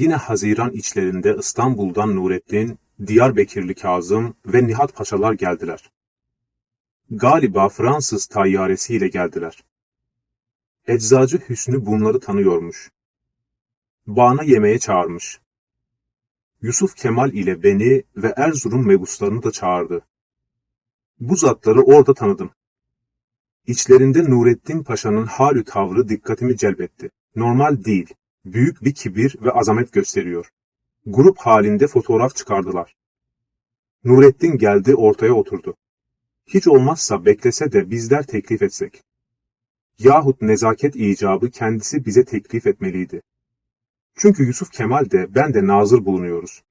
Yine Haziran içlerinde İstanbul'dan Nurettin, Diyarbakırlı Kazım ve Nihat Paşalar geldiler. Galiba Fransız tayyaresiyle geldiler. Eczacı Hüsnü bunları tanıyormuş. Bana yemeğe çağırmış. Yusuf Kemal ile beni ve Erzurum mebuslarını da çağırdı. Bu zatları orada tanıdım. İçlerinde Nurettin Paşa'nın halü tavrı dikkatimi celbetti. Normal değil, büyük bir kibir ve azamet gösteriyor. Grup halinde fotoğraf çıkardılar. Nurettin geldi ortaya oturdu. Hiç olmazsa beklese de bizler teklif etsek. Yahut nezaket icabı kendisi bize teklif etmeliydi. Çünkü Yusuf Kemal de ben de nazır bulunuyoruz.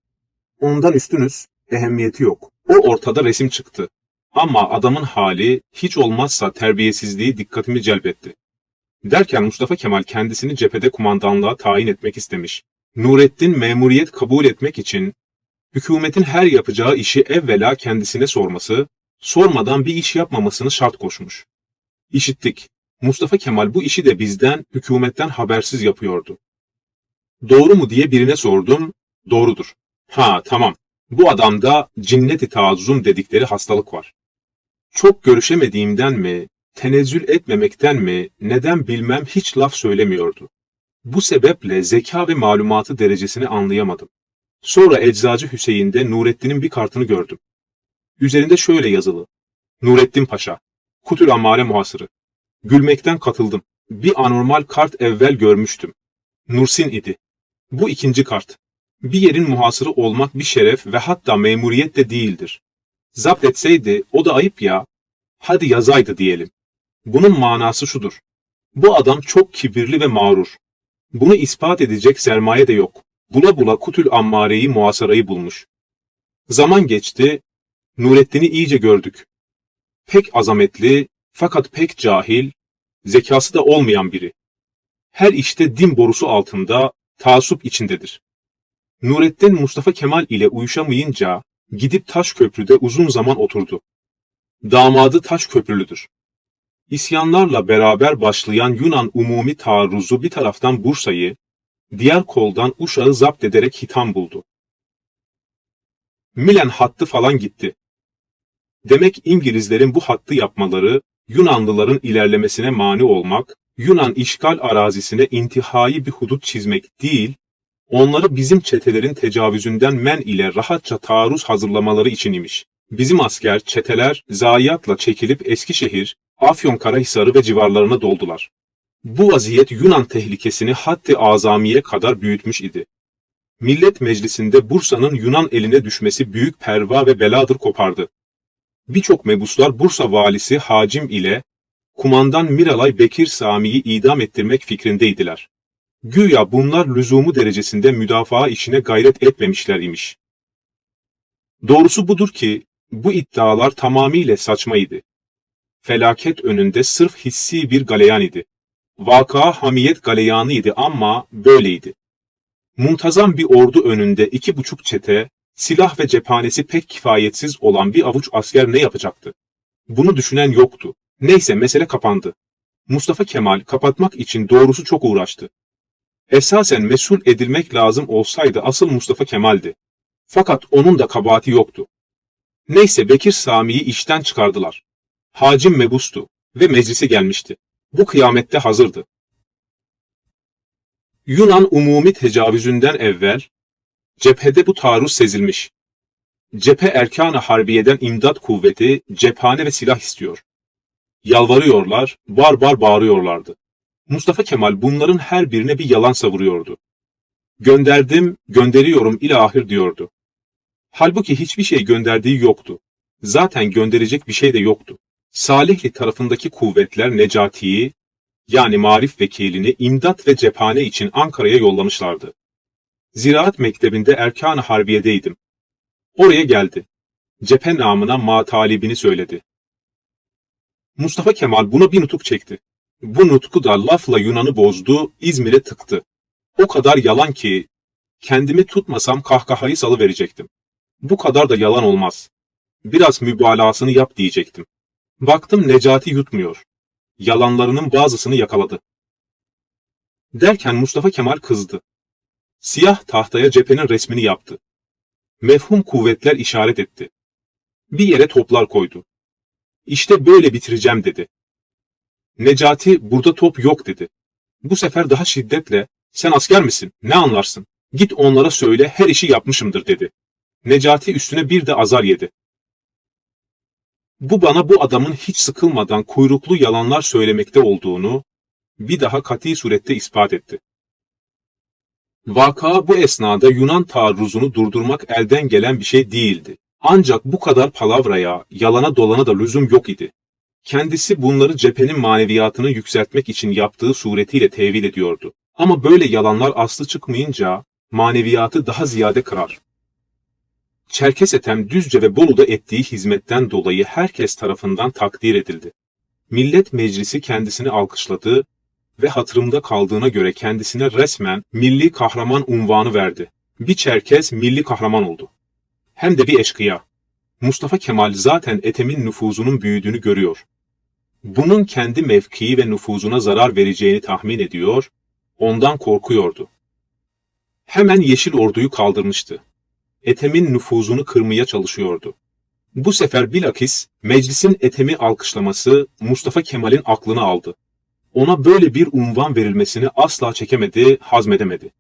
Ondan üstünüz, ehemmiyeti yok. O ortada resim çıktı. Ama adamın hali hiç olmazsa terbiyesizliği dikkatimi celbetti. Derken Mustafa Kemal kendisini cephede kumandanlığa tayin etmek istemiş. Nurettin memuriyet kabul etmek için hükümetin her yapacağı işi evvela kendisine sorması, sormadan bir iş yapmamasını şart koşmuş. İşittik. Mustafa Kemal bu işi de bizden, hükümetten habersiz yapıyordu. Doğru mu diye birine sordum. Doğrudur. Ha tamam. Bu adamda cinnet-i dedikleri hastalık var. Çok görüşemediğimden mi, tenezzül etmemekten mi, neden bilmem hiç laf söylemiyordu. Bu sebeple zeka ve malumatı derecesini anlayamadım. Sonra Eczacı Hüseyin'de Nurettin'in bir kartını gördüm. Üzerinde şöyle yazılı. Nurettin Paşa, Kutul Ammare muhasırı. Gülmekten katıldım. Bir anormal kart evvel görmüştüm. Nursin idi. Bu ikinci kart. Bir yerin muhasırı olmak bir şeref ve hatta memuriyet de değildir. Zapt etseydi o da ayıp ya. Hadi yazaydı diyelim. Bunun manası şudur. Bu adam çok kibirli ve mağrur. Bunu ispat edecek sermaye de yok. Bula bula Kutül Ammare'yi muhasarayı bulmuş. Zaman geçti, Nurettin'i iyice gördük. Pek azametli, fakat pek cahil, zekası da olmayan biri. Her işte din borusu altında, taassup içindedir. Nurettin Mustafa Kemal ile uyuşamayınca gidip taş köprüde uzun zaman oturdu. Damadı taş köprülüdür. İsyanlarla beraber başlayan Yunan umumi taarruzu bir taraftan Bursa'yı, diğer koldan Uşak'ı zapt ederek hitam buldu. Milen hattı falan gitti. Demek İngilizlerin bu hattı yapmaları, Yunanlıların ilerlemesine mani olmak, Yunan işgal arazisine intihai bir hudut çizmek değil, onları bizim çetelerin tecavüzünden men ile rahatça taarruz hazırlamaları için imiş. Bizim asker, çeteler zayiatla çekilip Eskişehir, Afyonkarahisarı ve civarlarına doldular. Bu vaziyet Yunan tehlikesini haddi azamiye kadar büyütmüş idi. Millet Meclisi'nde Bursa'nın Yunan eline düşmesi büyük perva ve beladır kopardı. Birçok mebuslar Bursa valisi Hacim ile kumandan Miralay Bekir Sami'yi idam ettirmek fikrindeydiler. Güya bunlar lüzumu derecesinde müdafaa işine gayret etmemişler imiş. Doğrusu budur ki bu iddialar tamamıyla saçmaydı. Felaket önünde sırf hissi bir galeyan idi. Vaka hamiyet galeyanıydı ama böyleydi. Muntazam bir ordu önünde iki buçuk çete, silah ve cephanesi pek kifayetsiz olan bir avuç asker ne yapacaktı? Bunu düşünen yoktu. Neyse mesele kapandı. Mustafa Kemal kapatmak için doğrusu çok uğraştı. Esasen mesul edilmek lazım olsaydı asıl Mustafa Kemal'di. Fakat onun da kabahati yoktu. Neyse Bekir Sami'yi işten çıkardılar. Hacim mebustu ve meclise gelmişti. Bu kıyamette hazırdı. Yunan umumi tecavüzünden evvel cephede bu taarruz sezilmiş. Cephe erkan harbiyeden imdat kuvveti, cephane ve silah istiyor. Yalvarıyorlar, barbar bağırıyorlardı. Mustafa Kemal bunların her birine bir yalan savuruyordu. Gönderdim, gönderiyorum ilahir diyordu. Halbuki hiçbir şey gönderdiği yoktu. Zaten gönderecek bir şey de yoktu. Salihli tarafındaki kuvvetler Necati'yi, yani marif vekilini imdat ve cephane için Ankara'ya yollamışlardı. Ziraat Mektebi'nde Erkan-ı Harbiye'deydim. Oraya geldi. Cephe namına ma talibini söyledi. Mustafa Kemal buna bir nutuk çekti. Bu nutku da lafla Yunan'ı bozdu, İzmir'e tıktı. O kadar yalan ki kendimi tutmasam kahkahayı salı verecektim. Bu kadar da yalan olmaz. Biraz mübalağasını yap diyecektim. Baktım Necati yutmuyor. Yalanlarının bazısını yakaladı. Derken Mustafa Kemal kızdı. Siyah tahtaya cephenin resmini yaptı. Mefhum kuvvetler işaret etti. Bir yere toplar koydu. İşte böyle bitireceğim dedi. Necati burada top yok dedi. Bu sefer daha şiddetle sen asker misin ne anlarsın git onlara söyle her işi yapmışımdır dedi. Necati üstüne bir de azar yedi. Bu bana bu adamın hiç sıkılmadan kuyruklu yalanlar söylemekte olduğunu bir daha kat'i surette ispat etti. Vaka bu esnada Yunan taarruzunu durdurmak elden gelen bir şey değildi. Ancak bu kadar palavraya, yalana dolana da lüzum yok idi. Kendisi bunları cephenin maneviyatını yükseltmek için yaptığı suretiyle tevil ediyordu. Ama böyle yalanlar aslı çıkmayınca maneviyatı daha ziyade kırar. Çerkes Ethem Düzce ve Bolu'da ettiği hizmetten dolayı herkes tarafından takdir edildi. Millet Meclisi kendisini alkışladı ve hatırımda kaldığına göre kendisine resmen milli kahraman unvanı verdi. Bir Çerkez milli kahraman oldu. Hem de bir eşkıya. Mustafa Kemal zaten Ethem'in nüfuzunun büyüdüğünü görüyor. Bunun kendi mevkii ve nüfuzuna zarar vereceğini tahmin ediyor, ondan korkuyordu. Hemen Yeşil Ordu'yu kaldırmıştı. Ethem'in nüfuzunu kırmaya çalışıyordu. Bu sefer bilakis meclisin Ethem'i alkışlaması Mustafa Kemal'in aklını aldı. Ona böyle bir unvan verilmesini asla çekemedi, hazmedemedi.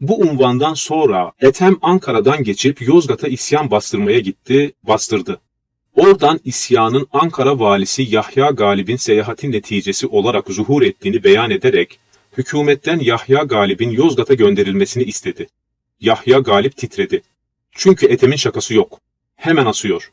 Bu unvandan sonra Ethem Ankara'dan geçip Yozgat'a isyan bastırmaya gitti, bastırdı. Oradan isyanın Ankara valisi Yahya Galip'in seyahati neticesi olarak zuhur ettiğini beyan ederek hükümetten Yahya Galip'in Yozgat'a gönderilmesini istedi. Yahya Galip titredi. Çünkü Ethem'in şakası yok. Hemen asıyor.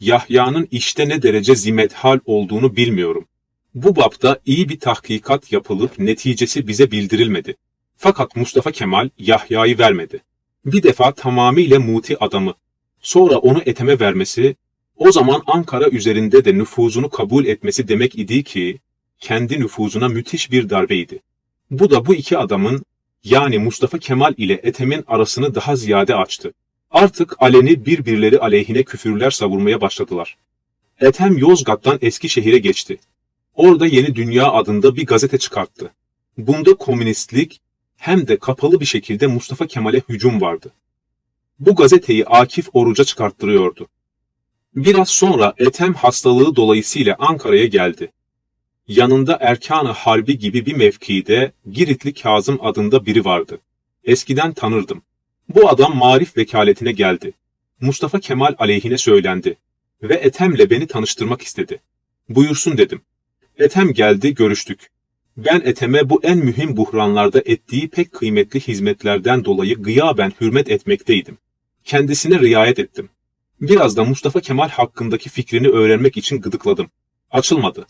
Yahya'nın işte ne derece zimethal olduğunu bilmiyorum. Bu bapta iyi bir tahkikat yapılıp neticesi bize bildirilmedi. Fakat Mustafa Kemal Yahya'yı vermedi. Bir defa tamamıyla muti adamı, sonra onu eteme vermesi, o zaman Ankara üzerinde de nüfuzunu kabul etmesi demek idi ki, kendi nüfuzuna müthiş bir darbeydi. Bu da bu iki adamın, yani Mustafa Kemal ile Ethem'in arasını daha ziyade açtı. Artık aleni birbirleri aleyhine küfürler savurmaya başladılar. Ethem Yozgat'tan Eskişehir'e geçti. Orada Yeni Dünya adında bir gazete çıkarttı. Bunda komünistlik hem de kapalı bir şekilde Mustafa Kemal'e hücum vardı. Bu gazeteyi Akif Oruç'a çıkarttırıyordu. Biraz sonra Ethem hastalığı dolayısıyla Ankara'ya geldi. Yanında Erkan-ı Harbi gibi bir mevkide Giritli Kazım adında biri vardı. Eskiden tanırdım. Bu adam marif vekaletine geldi. Mustafa Kemal aleyhine söylendi ve Ethem'le beni tanıştırmak istedi. Buyursun dedim. Ethem geldi, görüştük. Ben Ethem'e bu en mühim buhranlarda ettiği pek kıymetli hizmetlerden dolayı gıyaben hürmet etmekteydim. Kendisine riayet ettim. Biraz da Mustafa Kemal hakkındaki fikrini öğrenmek için gıdıkladım. Açılmadı.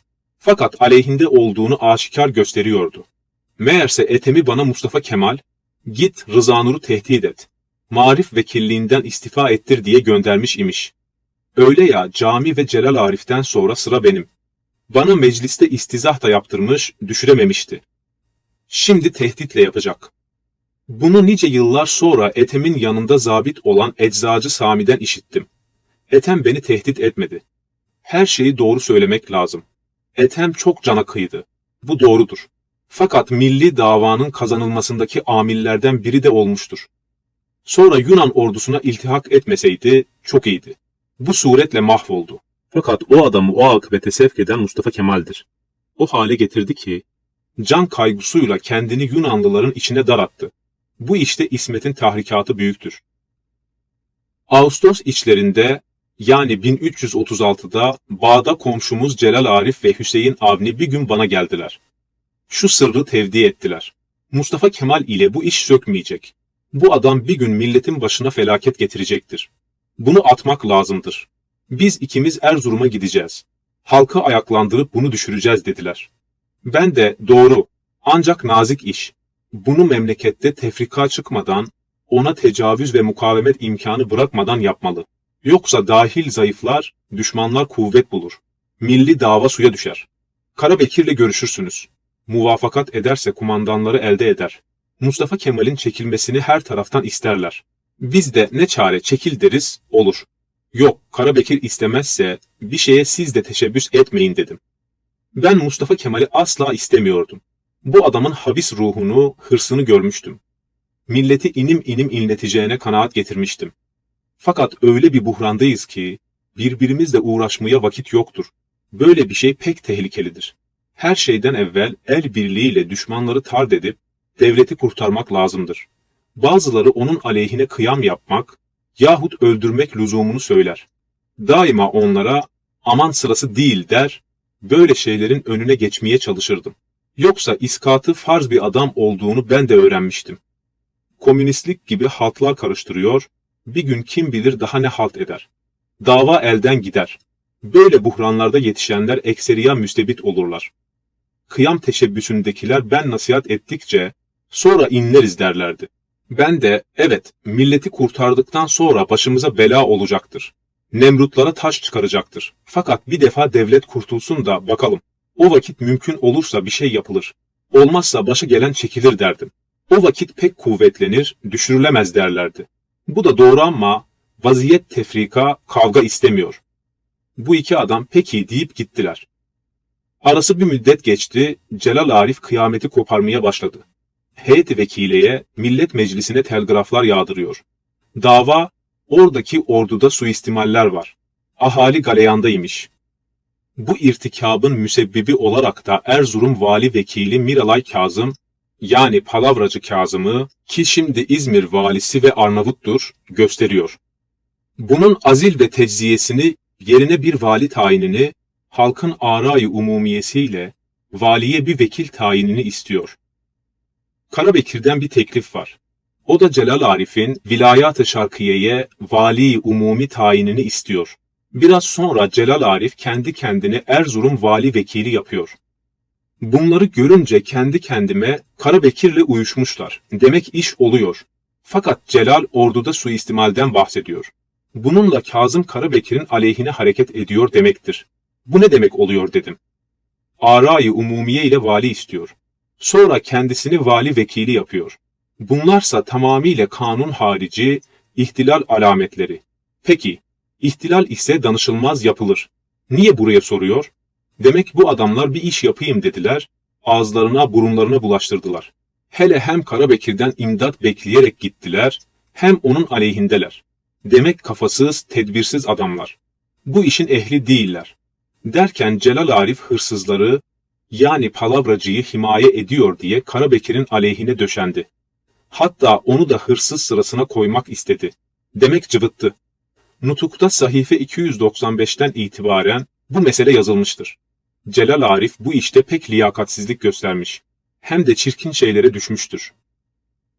Fakat aleyhinde olduğunu aşikar gösteriyordu. Meğerse Ethem'i bana Mustafa Kemal, git Rıza Nur'u tehdit et. Marif vekilliğinden istifa ettir diye göndermiş imiş. Öyle ya Cami ve Celal Arif'ten sonra sıra benim. Bana mecliste istizah da yaptırmış, düşürememişti. Şimdi tehditle yapacak. Bunu nice yıllar sonra Ethem'in yanında zabit olan Eczacı Sami'den işittim. Ethem beni tehdit etmedi. Her şeyi doğru söylemek lazım. Ethem çok cana kıydı. Bu doğrudur. Fakat milli davanın kazanılmasındaki amillerden biri de olmuştur. Sonra Yunan ordusuna iltihak etmeseydi çok iyiydi. Bu suretle mahvoldu. Fakat o adamı o akıbete sevk eden Mustafa Kemal'dir. O hale getirdi ki, can kaygısıyla kendini Yunanlıların içine darattı. Bu işte İsmet'in tahrikatı büyüktür. Ağustos içlerinde yani 1336'da Bağda komşumuz Celal Arif ve Hüseyin Avni bir gün bana geldiler. Şu sırrı tevdi ettiler. Mustafa Kemal ile bu iş sökmeyecek. Bu adam bir gün milletin başına felaket getirecektir. Bunu atmak lazımdır. Biz ikimiz Erzurum'a gideceğiz. Halkı ayaklandırıp bunu düşüreceğiz dediler. Ben de doğru ancak nazik iş. Bunu memlekette tefrika çıkmadan, ona tecavüz ve mukavemet imkanı bırakmadan yapmalı. Yoksa dahil zayıflar, düşmanlar kuvvet bulur. Milli dava suya düşer. Karabekir'le görüşürsünüz. Muvafakat ederse kumandanları elde eder. Mustafa Kemal'in çekilmesini her taraftan isterler. Biz de ne çare çekil deriz, olur. Yok, Karabekir istemezse bir şeye siz de teşebbüs etmeyin dedim. Ben Mustafa Kemal'i asla istemiyordum. Bu adamın habis ruhunu, hırsını görmüştüm. milleti inim inim inleteceğine kanaat getirmiştim. Fakat öyle bir buhrandayız ki birbirimizle uğraşmaya vakit yoktur. Böyle bir şey pek tehlikelidir. Her şeyden evvel el birliğiyle düşmanları tard edip devleti kurtarmak lazımdır. Bazıları onun aleyhine kıyam yapmak yahut öldürmek lüzumunu söyler. Daima onlara aman sırası değil der, böyle şeylerin önüne geçmeye çalışırdım. Yoksa iskatı farz bir adam olduğunu ben de öğrenmiştim. Komünistlik gibi haltlar karıştırıyor, bir gün kim bilir daha ne halt eder. Dava elden gider. Böyle buhranlarda yetişenler ekseriya müstebit olurlar. Kıyam teşebbüsündekiler ben nasihat ettikçe sonra inleriz derlerdi. Ben de evet milleti kurtardıktan sonra başımıza bela olacaktır. Nemrutlara taş çıkaracaktır. Fakat bir defa devlet kurtulsun da bakalım. O vakit mümkün olursa bir şey yapılır. Olmazsa başı gelen çekilir derdim. O vakit pek kuvvetlenir, düşürülemez derlerdi. Bu da doğru ama vaziyet tefrika, kavga istemiyor. Bu iki adam peki deyip gittiler. Arası bir müddet geçti, Celal Arif kıyameti koparmaya başladı. Heyet vekileye, millet meclisine telgraflar yağdırıyor. Dava, oradaki orduda suistimaller var. Ahali galeyandaymış. Bu irtikabın müsebbibi olarak da Erzurum vali vekili Miralay Kazım, yani palavracı Kazım'ı ki şimdi İzmir valisi ve Arnavut'tur, gösteriyor. Bunun azil ve tecziyesini yerine bir vali tayinini halkın arayı umumiyesiyle valiye bir vekil tayinini istiyor. Karabekir'den bir teklif var. O da Celal Arif'in vilayat-ı şarkiyeye vali umumi tayinini istiyor. Biraz sonra Celal Arif kendi kendini Erzurum vali vekili yapıyor. Bunları görünce kendi kendime Karabekir'le uyuşmuşlar. Demek iş oluyor. Fakat Celal orduda suistimalden bahsediyor. Bununla Kazım Karabekir'in aleyhine hareket ediyor demektir. Bu ne demek oluyor dedim. Arayı umumiye ile vali istiyor. Sonra kendisini vali vekili yapıyor. Bunlarsa tamamıyla kanun harici ihtilal alametleri. Peki, ihtilal ise danışılmaz yapılır. Niye buraya soruyor? Demek bu adamlar bir iş yapayım dediler, ağızlarına burunlarına bulaştırdılar. Hele hem Karabekir'den imdat bekleyerek gittiler, hem onun aleyhindeler. Demek kafasız, tedbirsiz adamlar. Bu işin ehli değiller. Derken Celal Arif hırsızları, yani palavracıyı himaye ediyor diye Karabekir'in aleyhine döşendi. Hatta onu da hırsız sırasına koymak istedi. Demek cıvıttı. Nutuk'ta sahife 295'ten itibaren bu mesele yazılmıştır. Celal Arif bu işte pek liyakatsizlik göstermiş. Hem de çirkin şeylere düşmüştür.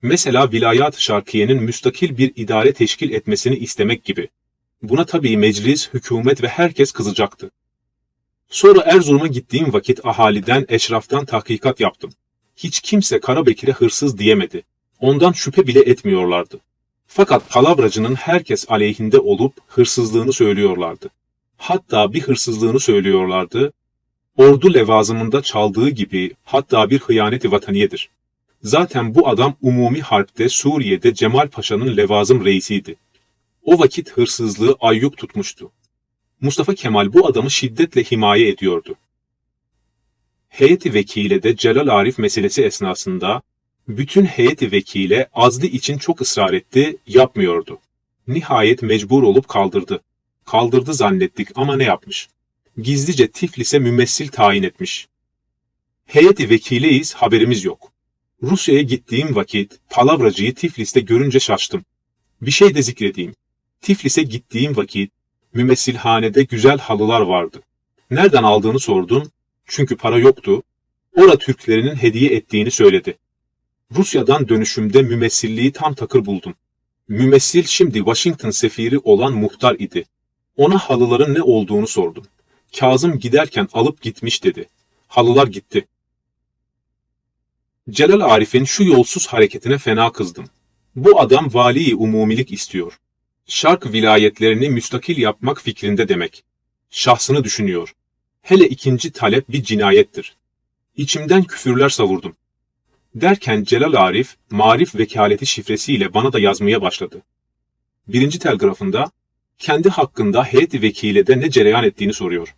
Mesela vilayat-ı şarkiyenin müstakil bir idare teşkil etmesini istemek gibi. Buna tabii meclis, hükümet ve herkes kızacaktı. Sonra Erzurum'a gittiğim vakit ahaliden, eşraftan tahkikat yaptım. Hiç kimse Karabekir'e hırsız diyemedi. Ondan şüphe bile etmiyorlardı. Fakat palavracının herkes aleyhinde olup hırsızlığını söylüyorlardı. Hatta bir hırsızlığını söylüyorlardı, ordu levazımında çaldığı gibi hatta bir hıyaneti vataniyedir. Zaten bu adam umumi harpte Suriye'de Cemal Paşa'nın levazım reisiydi. O vakit hırsızlığı ayyuk tutmuştu. Mustafa Kemal bu adamı şiddetle himaye ediyordu. Heyeti vekile de Celal Arif meselesi esnasında bütün heyeti vekile azli için çok ısrar etti, yapmıyordu. Nihayet mecbur olup kaldırdı. Kaldırdı zannettik ama ne yapmış? Gizlice Tiflis'e mümessil tayin etmiş. Heyeti vekileyiz, haberimiz yok. Rusya'ya gittiğim vakit palavracıyı Tiflis'te görünce şaştım. Bir şey de zikredeyim. Tiflis'e gittiğim vakit mümessilhanede güzel halılar vardı. Nereden aldığını sordum. Çünkü para yoktu. Ora Türklerinin hediye ettiğini söyledi. Rusya'dan dönüşümde mümessilliği tam takır buldum. Mümessil şimdi Washington sefiri olan muhtar idi. Ona halıların ne olduğunu sordum. Kazım giderken alıp gitmiş dedi. Halılar gitti. Celal Arif'in şu yolsuz hareketine fena kızdım. Bu adam vali umumilik istiyor. Şark vilayetlerini müstakil yapmak fikrinde demek. Şahsını düşünüyor. Hele ikinci talep bir cinayettir. İçimden küfürler savurdum. Derken Celal Arif, marif vekaleti şifresiyle bana da yazmaya başladı. Birinci telgrafında, kendi hakkında heyet vekilede ne cereyan ettiğini soruyor.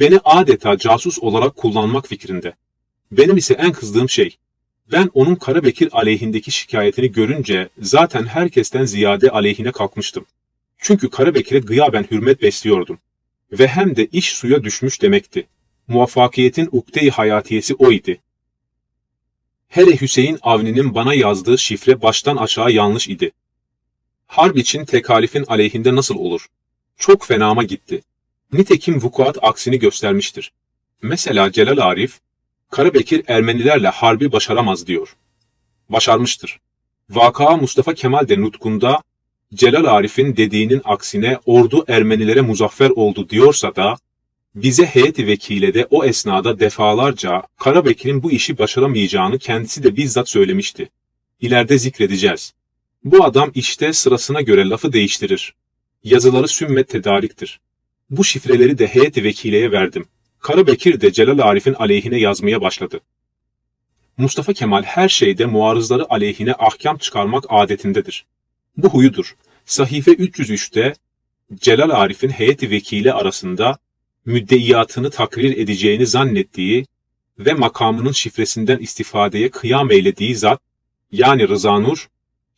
Beni adeta casus olarak kullanmak fikrinde. Benim ise en kızdığım şey, Ben onun Karabekir aleyhindeki şikayetini görünce zaten herkesten ziyade aleyhine kalkmıştım. Çünkü Karabekir'e gıyaben hürmet besliyordum. Ve hem de iş suya düşmüş demekti. Muvaffakiyetin ukde-i hayatiyesi o idi. Hele Hüseyin Avni'nin bana yazdığı şifre baştan aşağı yanlış idi. Harp için tekalifin aleyhinde nasıl olur? Çok fenama gitti. Nitekim vukuat aksini göstermiştir. Mesela Celal Arif, Karabekir Ermenilerle harbi başaramaz diyor. Başarmıştır. Vaka Mustafa Kemal de nutkunda Celal Arif'in dediğinin aksine ordu Ermenilere muzaffer oldu diyorsa da bize heyeti vekile de o esnada defalarca Karabekir'in bu işi başaramayacağını kendisi de bizzat söylemişti. İleride zikredeceğiz. Bu adam işte sırasına göre lafı değiştirir. Yazıları sümmet tedariktir. Bu şifreleri de heyeti vekileye verdim. Karabekir de Celal Arif'in aleyhine yazmaya başladı. Mustafa Kemal her şeyde muarızları aleyhine ahkam çıkarmak adetindedir. Bu huyudur. Sahife 303'te Celal Arif'in heyeti vekili arasında müddeiyatını takrir edeceğini zannettiği ve makamının şifresinden istifadeye kıyam eylediği zat, yani Rıza Nur,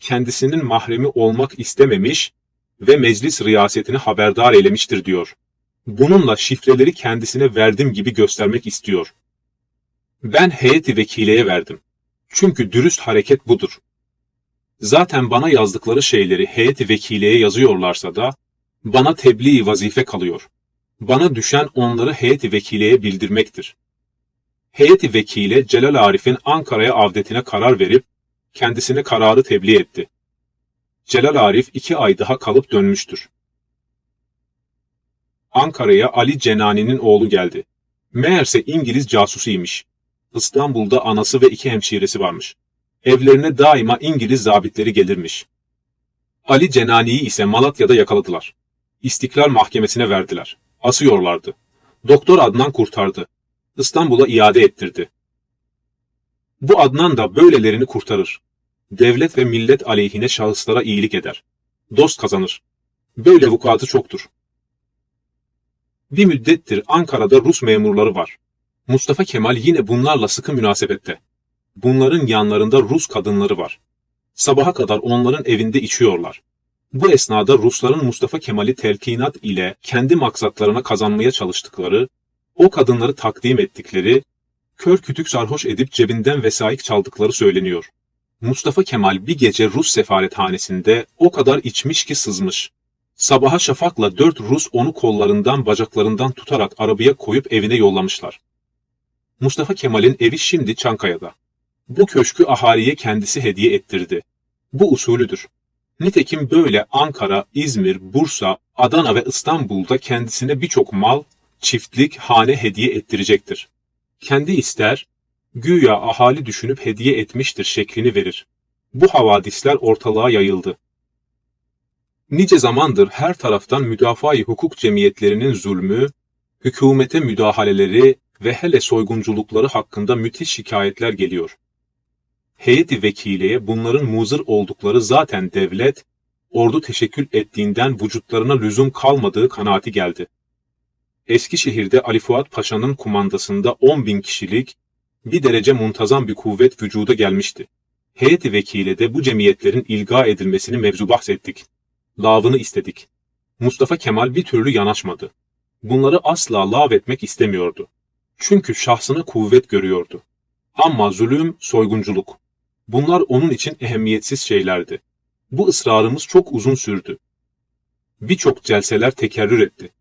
kendisinin mahremi olmak istememiş ve meclis riyasetini haberdar eylemiştir diyor. Bununla şifreleri kendisine verdim gibi göstermek istiyor. Ben heyeti vekileye verdim. Çünkü dürüst hareket budur. Zaten bana yazdıkları şeyleri heyeti vekileye yazıyorlarsa da bana tebliğ vazife kalıyor. Bana düşen onları heyeti vekileye bildirmektir. Heyeti vekile Celal Arif'in Ankara'ya avdetine karar verip kendisine kararı tebliğ etti. Celal Arif iki ay daha kalıp dönmüştür. Ankara'ya Ali Cenani'nin oğlu geldi. Meğerse İngiliz casusuymuş. İstanbul'da anası ve iki hemşiresi varmış. Evlerine daima İngiliz zabitleri gelirmiş. Ali Cenani'yi ise Malatya'da yakaladılar. İstiklal Mahkemesi'ne verdiler. Asıyorlardı. Doktor Adnan kurtardı. İstanbul'a iade ettirdi. Bu Adnan da böylelerini kurtarır. Devlet ve millet aleyhine şahıslara iyilik eder. Dost kazanır. Böyle vukuatı çoktur. Bir müddettir Ankara'da Rus memurları var. Mustafa Kemal yine bunlarla sıkı münasebette. Bunların yanlarında Rus kadınları var. Sabaha kadar onların evinde içiyorlar. Bu esnada Rusların Mustafa Kemal'i telkinat ile kendi maksatlarına kazanmaya çalıştıkları, o kadınları takdim ettikleri, kör kütük sarhoş edip cebinden vesait çaldıkları söyleniyor. Mustafa Kemal bir gece Rus sefarethanesinde o kadar içmiş ki sızmış. Sabaha şafakla dört Rus onu kollarından bacaklarından tutarak arabaya koyup evine yollamışlar. Mustafa Kemal'in evi şimdi Çankaya'da. Bu köşkü ahaliye kendisi hediye ettirdi. Bu usulüdür. Nitekim böyle Ankara, İzmir, Bursa, Adana ve İstanbul'da kendisine birçok mal, çiftlik, hane hediye ettirecektir. Kendi ister, güya ahali düşünüp hediye etmiştir şeklini verir. Bu havadisler ortalığa yayıldı. Nice zamandır her taraftan müdafaa-i hukuk cemiyetlerinin zulmü, hükümete müdahaleleri ve hele soygunculukları hakkında müthiş şikayetler geliyor. Heyeti vekileye bunların muzır oldukları zaten devlet, ordu teşekkül ettiğinden vücutlarına lüzum kalmadığı kanaati geldi. Eskişehir'de Ali Fuat Paşa'nın kumandasında 10 bin kişilik bir derece muntazam bir kuvvet vücuda gelmişti. Heyeti vekile de bu cemiyetlerin ilga edilmesini mevzu bahsettik. Lavını istedik. Mustafa Kemal bir türlü yanaşmadı. Bunları asla lav etmek istemiyordu. Çünkü şahsına kuvvet görüyordu. Ama zulüm, soygunculuk. Bunlar onun için ehemmiyetsiz şeylerdi. Bu ısrarımız çok uzun sürdü. Birçok celseler tekerrür etti.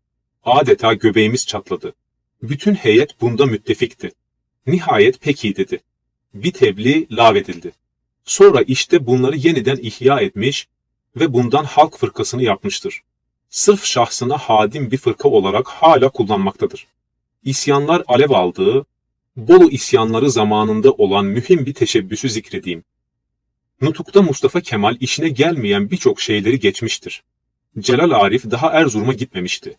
Adeta göbeğimiz çatladı. Bütün heyet bunda müttefikti. Nihayet peki dedi. Bir tebliğ lağvedildi. Sonra işte bunları yeniden ihya etmiş ve bundan halk fırkasını yapmıştır. Sırf şahsına hadim bir fırka olarak hala kullanmaktadır. İsyanlar alev aldığı, Bolu isyanları zamanında olan mühim bir teşebbüsü zikredeyim. Nutuk'ta Mustafa Kemal işine gelmeyen birçok şeyleri geçmiştir. Celal Arif daha Erzurum'a gitmemişti.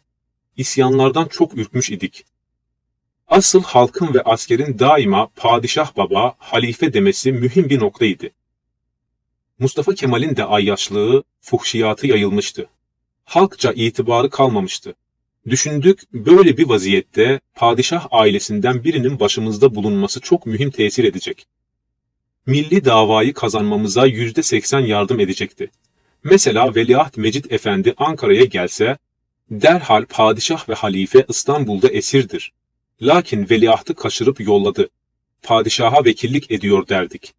İsyanlardan çok ürkmüş idik. Asıl halkın ve askerin daima padişah baba, halife demesi mühim bir noktaydı. Mustafa Kemal'in de ayyaşlığı, fuhşiyatı yayılmıştı. Halkça itibarı kalmamıştı. Düşündük böyle bir vaziyette padişah ailesinden birinin başımızda bulunması çok mühim tesir edecek. milli davayı kazanmamıza yüzde seksen yardım edecekti. Mesela Veliaht Mecit Efendi Ankara'ya gelse, derhal padişah ve halife İstanbul'da esirdir. Lakin veliahtı kaçırıp yolladı. Padişaha vekillik ediyor derdik.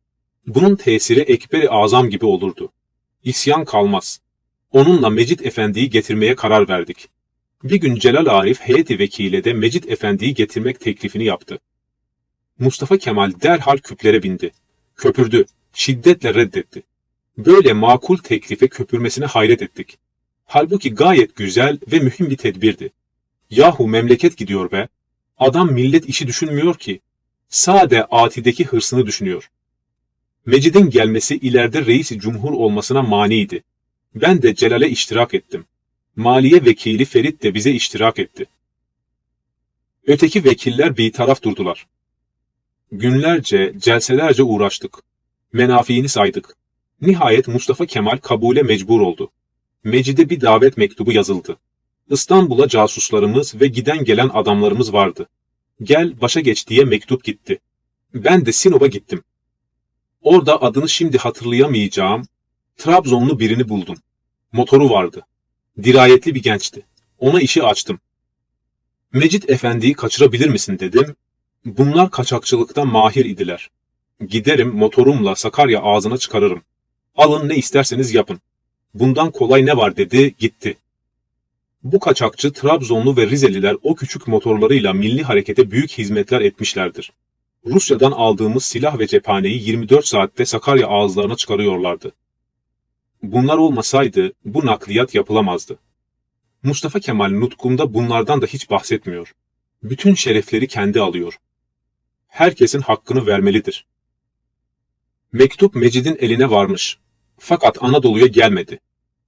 Bunun tesiri Ekber-i Azam gibi olurdu. İsyan kalmaz. Onunla Mecit Efendi'yi getirmeye karar verdik. Bir gün Celal Arif heyeti vekile de Mecit Efendi'yi getirmek teklifini yaptı. Mustafa Kemal derhal küplere bindi. Köpürdü, şiddetle reddetti. Böyle makul teklife köpürmesine hayret ettik. Halbuki gayet güzel ve mühim bir tedbirdi. Yahu memleket gidiyor be. Adam millet işi düşünmüyor ki. Sade atideki hırsını düşünüyor. Mecid'in gelmesi ileride reisi cumhur olmasına maniydi. Ben de Celal'e iştirak ettim. Maliye vekili Ferit de bize iştirak etti. Öteki vekiller bir taraf durdular. Günlerce, celselerce uğraştık. Menafiğini saydık. Nihayet Mustafa Kemal kabule mecbur oldu. Mecid'e bir davet mektubu yazıldı. İstanbul'a casuslarımız ve giden gelen adamlarımız vardı. Gel başa geç diye mektup gitti. Ben de Sinop'a gittim. Orada adını şimdi hatırlayamayacağım Trabzonlu birini buldum. Motoru vardı. Dirayetli bir gençti. Ona işi açtım. Mecit Efendi'yi kaçırabilir misin dedim. Bunlar kaçakçılıkta mahir idiler. Giderim motorumla Sakarya ağzına çıkarırım. Alın ne isterseniz yapın. Bundan kolay ne var dedi, gitti. Bu kaçakçı Trabzonlu ve Rizeliler o küçük motorlarıyla milli harekete büyük hizmetler etmişlerdir. Rusya'dan aldığımız silah ve cephaneyi 24 saatte Sakarya ağızlarına çıkarıyorlardı. Bunlar olmasaydı bu nakliyat yapılamazdı. Mustafa Kemal nutkunda bunlardan da hiç bahsetmiyor. Bütün şerefleri kendi alıyor. Herkesin hakkını vermelidir. Mektup Mecid'in eline varmış. Fakat Anadolu'ya gelmedi.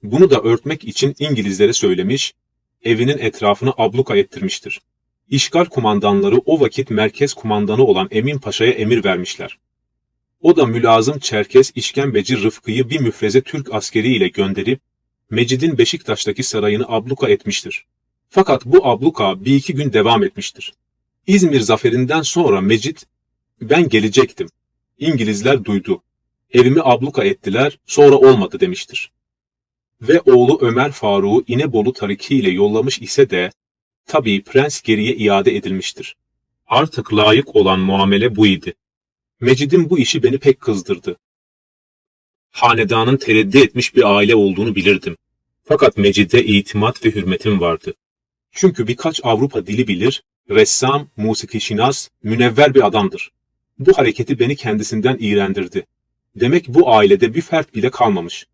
Bunu da örtmek için İngilizlere söylemiş, evinin etrafını abluka ettirmiştir. İşgal kumandanları o vakit merkez kumandanı olan Emin Paşa'ya emir vermişler. O da mülazım Çerkes işkembeci Rıfkı'yı bir müfreze Türk askeri ile gönderip Mecid'in Beşiktaş'taki sarayını abluka etmiştir. Fakat bu abluka bir iki gün devam etmiştir. İzmir zaferinden sonra Mecid, ben gelecektim. İngilizler duydu. Evimi abluka ettiler, sonra olmadı demiştir. Ve oğlu Ömer Faruk'u İnebolu tariki ile yollamış ise de, tabii prens geriye iade edilmiştir. Artık layık olan muamele bu idi. Mecid'in bu işi beni pek kızdırdı. Hanedanın tereddi etmiş bir aile olduğunu bilirdim. Fakat Mecid'e itimat ve hürmetim vardı. Çünkü birkaç Avrupa dili bilir, ressam, musikişinas, münevver bir adamdır. Bu hareketi beni kendisinden iğrendirdi. Demek bu ailede bir fert bile kalmamış.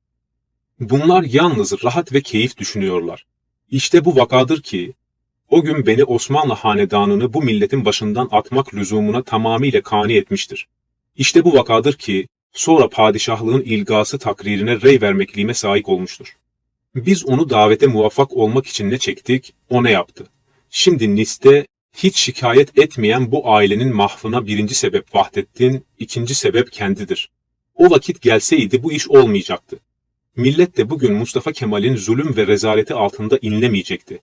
Bunlar yalnız rahat ve keyif düşünüyorlar. İşte bu vakadır ki, o gün beni Osmanlı hanedanını bu milletin başından atmak lüzumuna tamamıyla kani etmiştir. İşte bu vakadır ki, sonra padişahlığın ilgası takririne rey vermekliğime sahip olmuştur. Biz onu davete muvaffak olmak için ne çektik, o ne yaptı. Şimdi Nis'te hiç şikayet etmeyen bu ailenin mahvına birinci sebep Vahdettin, ikinci sebep kendidir. O vakit gelseydi bu iş olmayacaktı. Millet de bugün Mustafa Kemal'in zulüm ve rezaleti altında inlemeyecekti.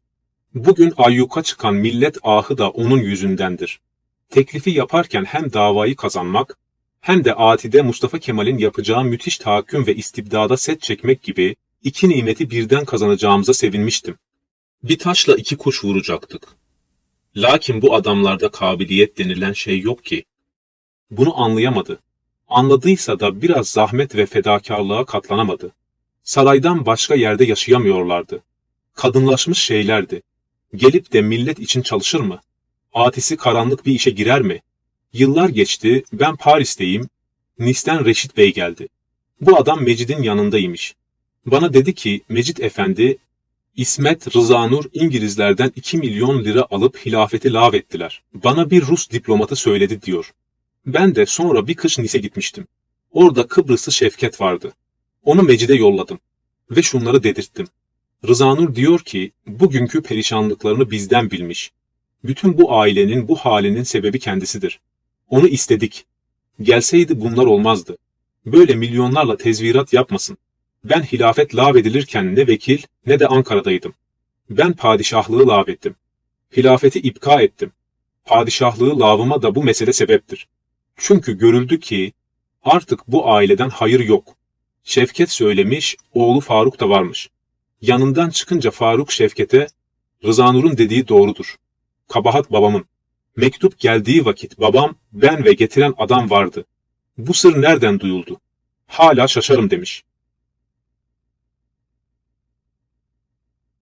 Bugün ayyuka çıkan millet ahı da onun yüzündendir. Teklifi yaparken hem davayı kazanmak, hem de atide Mustafa Kemal'in yapacağı müthiş tahakküm ve istibdada set çekmek gibi iki nimeti birden kazanacağımıza sevinmiştim. Bir taşla iki kuş vuracaktık. Lakin bu adamlarda kabiliyet denilen şey yok ki. Bunu anlayamadı. Anladıysa da biraz zahmet ve fedakarlığa katlanamadı. Saraydan başka yerde yaşayamıyorlardı. Kadınlaşmış şeylerdi. Gelip de millet için çalışır mı? Atisi karanlık bir işe girer mi? Yıllar geçti, ben Paris'teyim. Nis'ten Reşit Bey geldi. Bu adam Mecid'in yanındaymış. Bana dedi ki, Mecid Efendi, İsmet Rızanur İngilizlerden 2 milyon lira alıp hilafeti lağvettiler. Bana bir Rus diplomatı söyledi diyor. Ben de sonra bir kış Nis'e gitmiştim. Orada Kıbrıslı Şevket vardı. Onu Mecid'e yolladım. Ve şunları dedirttim. Rızanur diyor ki, bugünkü perişanlıklarını bizden bilmiş. Bütün bu ailenin bu halinin sebebi kendisidir. Onu istedik. Gelseydi bunlar olmazdı. Böyle milyonlarla tezvirat yapmasın. Ben hilafet lağvedilirken ne vekil ne de Ankara'daydım. Ben padişahlığı lağvettim. Hilafeti ipka ettim. Padişahlığı lavıma da bu mesele sebeptir. Çünkü görüldü ki Artık bu aileden hayır yok. Şevket söylemiş, oğlu Faruk da varmış. Yanından çıkınca Faruk Şevket'e, Rıza Nur'un dediği doğrudur. Kabahat babamın. Mektup geldiği vakit babam, ben ve getiren adam vardı. Bu sır nereden duyuldu? Hala şaşarım demiş.